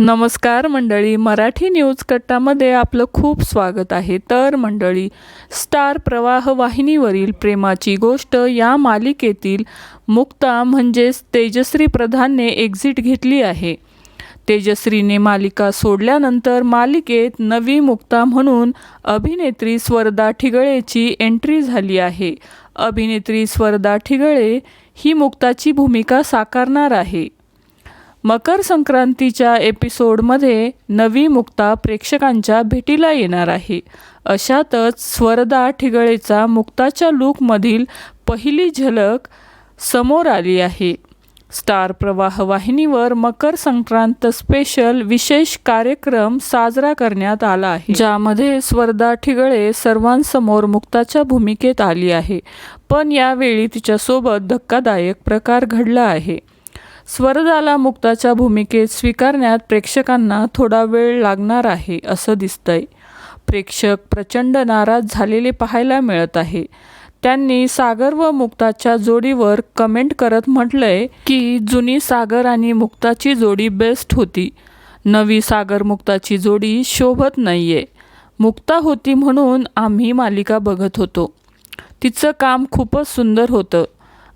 नमस्कार मंडळी मराठी न्यूज कट्टामध्ये आपलं खूप स्वागत आहे. तर मंडळी स्टार प्रवाह वाहिनीवरील प्रेमाची गोष्ट या मालिकेतील मुक्ता म्हणजेच तेजश्री प्रधानने एक्झिट घेतली आहे. तेजश्रीने मालिका सोडल्यानंतर मालिकेत नवी मुक्ता म्हणून अभिनेत्री स्वर्धा ठिगळेची एंट्री झाली आहे. अभिनेत्री स्वर्धा ठिगळे ही मुक्ताची भूमिका साकारणार आहे. मकर संक्रांतीच्या एपिसोडमध्ये नवी मुक्ता प्रेक्षकांच्या भेटीला येणार आहे. अशातच स्वरदा ठिगळेचा मुक्ताच्या लूकमधील पहिली झलक समोर आली आहे. स्टार प्रवाह वाहिनीवर मकर संक्रांत स्पेशल विशेष कार्यक्रम साजरा करण्यात आला आहे. ज्यामध्ये स्वर्धा ठिगळे सर्वांसमोर मुक्ताच्या भूमिकेत आली आहे. पण यावेळी तिच्यासोबत धक्कादायक प्रकार घडला आहे. स्वरदाला मुक्ताच्या भूमिकेत स्वीकारण्यात प्रेक्षकांना थोडा वेळ लागणार आहे असं दिसतंय. प्रेक्षक प्रचंड नाराज झालेले पाहायला मिळत आहे. त्यांनी सागर व मुक्ताच्या जोडीवर कमेंट करत म्हटलंय की जुनी सागर आणि मुक्ताची जोडी बेस्ट होती. नवी सागर मुक्ताची जोडी शोभत नाहीये. मुक्ता होती म्हणून आम्ही मालिका बघत होतो. तिचं काम खूपच सुंदर होतं.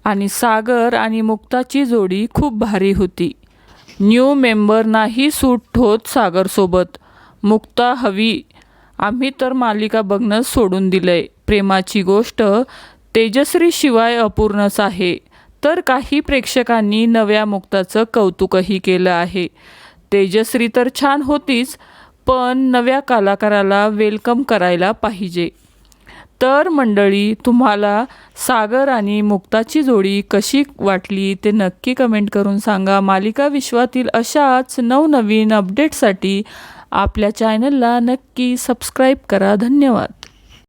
आणि सागर आणि मुक्ताची जोडी खूप भारी होती. न्यू मेंबरनाही सूट होत सागरसोबत. मुक्ता हवी आम्ही तर मालिका बघणं सोडून दिलंय. प्रेमाची गोष्ट तेजश्रीशिवाय अपूर्णच आहे. तर काही प्रेक्षकांनी नव्या मुक्ताचं कौतुकही केलं आहे. तेजश्री तर छान होतीच पण नव्या कलाकाराला वेलकम करायला पाहिजे. तर मंडळी तुम्हाला सागर आणि मुक्ताची जोडी कशी वाटली ते नक्की कमेंट करून सांगा. मालिका विश्वातील अशाच नवनवीन अपडेटसाठी आपल्या चॅनलला नक्की सबस्क्राईब करा. धन्यवाद.